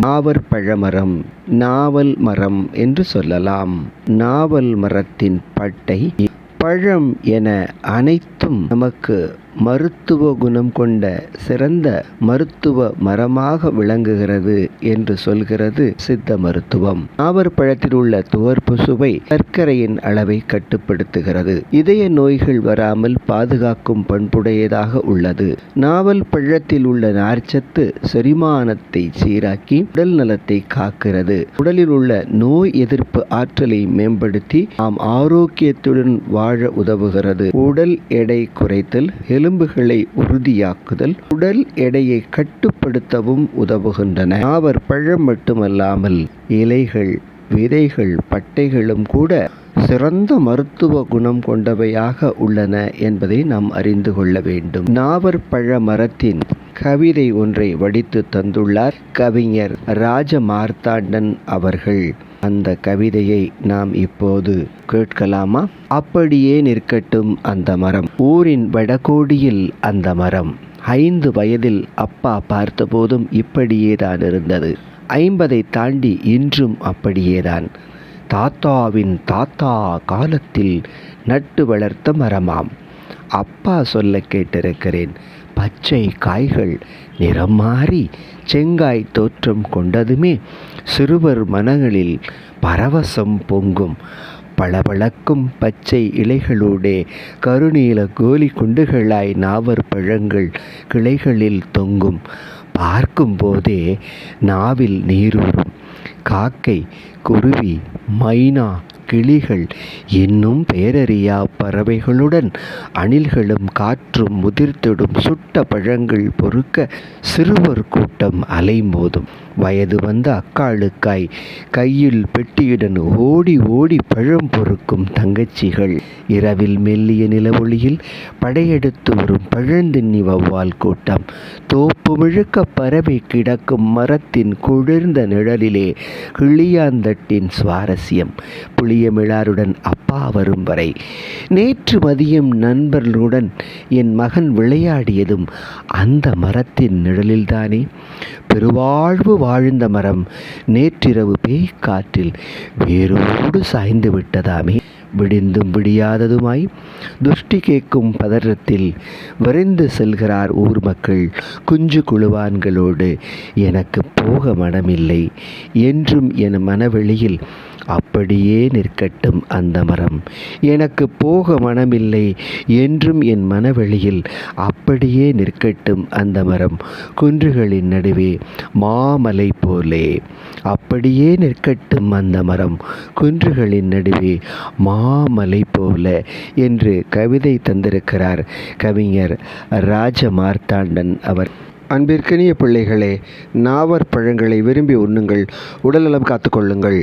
நாவற் பழமரம் நாவல் மரம் என்று சொல்லலாம். நாவல் மரத்தின் பட்டை பழம் என அனைத்தும் நமக்கு மருத்துவ குணம் கொண்ட சிறந்த மருத்துவ மரமாக விளங்குகிறது என்று சொல்கிறது சித்த மருத்துவம். நாவற் பழத்தில் உள்ள துவர்ப்பு சுவை சர்க்கரையின் அளவை கட்டுப்படுத்துகிறது. இதய நோய்கள் வராமல் பாதுகாக்கும் பண்புடையதாக உள்ளது. நாவல் பழத்தில் உள்ள நார்ச்சத்து செரிமானத்தை சீராக்கி உடல் நலத்தை காக்கிறது. உடலில் உள்ள நோய் எதிர்ப்பு ஆற்றலை மேம்படுத்தி நாம் ஆரோக்கியத்துடன் வாழ உதவுகிறது. உடல் எடை குறைத்தல் எலும்புகளை உறுதியாக்குதல் உடல் எடையை கட்டுப்படுத்தவும் உதவுகின்றன. நாவற் பழம் மட்டுமல்லாமல் இலைகள் விதைகள் பட்டைகளும் கூட சிறந்த மருத்துவ குணம் கொண்டவையாக உள்ளன என்பதை நாம் அறிந்து கொள்ள வேண்டும். நாவற் பழ மரத்தின் கவிதை ஒன்றை வடித்து தந்துள்ளார் கவிஞர் ராஜமார்த்தாண்டன் அவர்கள். அந்த கவிதையை நாம் இப்போது கேட்கலாமா? அப்படியே நிற்கட்டும் அந்த மரம். ஊரின் வடகோடியில் அந்த மரம். ஐந்து வயதில் அப்பா பார்த்தபோதும் இப்படியேதான் இருந்தது. ஐம்பதைத் தாண்டி இன்றும் அப்படியேதான். தாத்தாவின் தாத்தா காலத்தில் நட்டு வளர்த்த மரமாம். அப்பா சொல்ல கேட்டிருக்கிறேன். பச்சை காய்கள் நிறம் மாறி செங்காய் தோற்றம் கொண்டதுமே சிறுவர் மனங்களில் பரவசம் பொங்கும். பளபளக்கும் பச்சை இலைகளோடே கருநீல கோலி குண்டுகளாய் நாவற் பழங்கள் கிளைகளில் தொங்கும். பார்க்கும்போதே நாவில் நீரூறும். காக்கை குருவி மைனா கிளிகள் இன்னும் பேரறியா பறவைகளுடன் அணில்களும் காற்றும் முதிர்த்திடும் சுட்ட பழங்கள் பொறுக்க சிறுவர் கூட்டம் அலைமோதும். வயது வந்த அக்காளுக்காய் கையில் பெட்டியுடன் ஓடி ஓடி பழம் பொறுக்கும் தங்கச்சிகள். இரவில் மெல்லிய நிலவொளியில் படையெடுத்து வரும் பழந்தின்னி வௌவால் கூட்டம். தோப்பு முழுக்க பரவி கிடக்கும் மரத்தின் குளிர்ந்த நிழலிலே கிளியாந்தட்டின் சுவாரஸ்யம். புளியமிழாருடன் அப்பா வரும் வரை. நேற்று மதியம் நண்பர்களுடன் என் மகன் விளையாடியதும் அந்த மரத்தின் நிழலில்தானே. பெருவாழ்வு வாழ்ந்த மரம் நேற்றிரவு பேய்க்காற்றில் வேரோடு சாய்ந்து விட்டதாமே. விடிந்தும் விடியாததுமாய் துஷ்டி கேட்கும் பதற்றத்தில் விரைந்து செல்கிறார் ஊர் மக்கள் குஞ்சு குழுவான்களோடு எனக்கு போக மனமில்லை என்றும் என் மனவெளியில் அப்படியே நிற்கட்டும் அந்த மரம். எனக்குப் போக மனமில்லை என்றும் என் மனவெளியில் அப்படியே நிற்கட்டும் அந்த மரம். குன்றுகளின் நடுவே மாமலை போலே. அப்படியே நிற்கட்டும் அந்த மரம். குன்றுகளின் நடுவே மா மாமலை போல என்று கவிதை தந்திருக்கிறார் கவிஞர் ராஜமார்த்தாண்டன் அவர். அன்பிற்கினிய பிள்ளைகளே நாவற் பழங்களை விரும்பி உண்ணுங்கள். உடல்நலம் காத்துக்கொள்ளுங்கள்